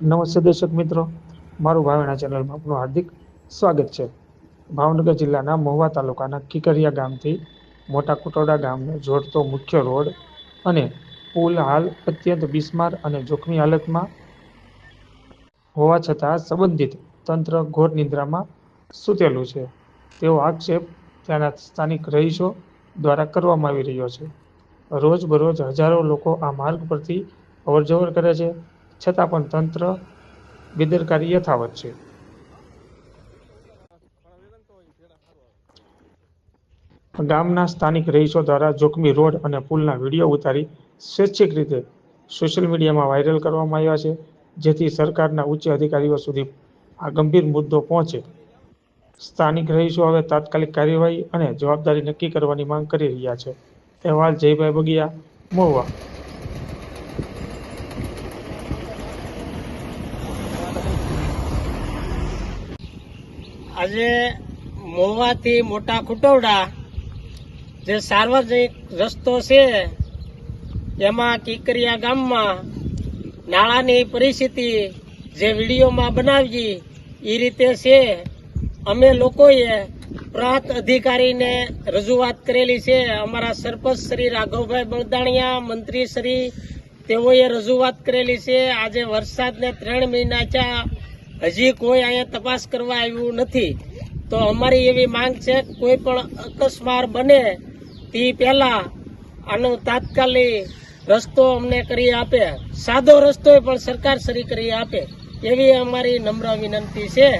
નમસ્તે દર્શક મિત્રો. મારું ભાવેણા ચેનલમાં આપનું હાર્દિક સ્વાગત છે. ભાવનગર જિલ્લાના મહુવા તાલુકાના કિકરિયા ગામથી મોટા કુટોડા ગામને જોડતો મુખ્ય રોડ અને પુલ હાલ અત્યંત બિસ્માર અને જોખમી હાલતમાં હોવા છતાં સંબંધિત તંત્ર ઘોર નિંદ્રામાં સૂતેલું છે. તેવો આક્ષેપ ત્યાંના સ્થાનિક રહીશો દ્વારા કરવામાં આવી રહ્યો છે. રોજબરોજ હજારો લોકો આ માર્ગ પરથી અવરજવર કરે છે. છતાં પણ તંત્ર બેદરકારી યથાવત છે. ગામના સ્થાનિક રહીશો દ્વારા જોખમી રોડ અને પુલના વીડિયો ઉતારી સ્વૈચ્છિક રીતે સોશિયલ મીડિયામાં વાયરલ કરવામાં આવ્યા છે, જેથી સરકારના ઉચ્ચ અધિકારીઓ સુધી આ ગંભીર મુદ્દો પહોંચે. સ્થાનિક રહીશો હવે તાત્કાલિક કાર્યવાહી અને જવાબદારી નક્કી કરવાની માંગ કરી રહ્યા છે. અહેવાલ જયભાઈ બગિયા, મહુવા. આજે મોવાથી મોટા ખૂટવડા જે સાર્વજનિક રસ્તો છે, એમાં કીકરિયા ગામમાં નાળાની પરિસ્થિતિ જે વિડીયોમાં બનાવી એ રીતે છે. અમે લોકોએ પ્રાંત અધિકારીને રજૂઆત કરેલી છે. અમારા સરપંચ શ્રી રાઘવભાઈ બળદાણિયા, મંત્રી શ્રી, તેઓએ રજૂઆત કરેલી છે. આજે વરસાદને ત્રણ મહિના થયા હજી કોઈ અહીંયા તપાસ કરવા આવ્યું નથી. તો અમારી એવી માંગ છે, કોઈ પણ અકસ્માત બને, તે પહેલાં આનો તાત્કાલિક રસ્તો અમને કરી આપે. સાદો રસ્તો પણ સરકાર સરી કરી આપે. એવી અમારી નમ્ર વિનંતી છે.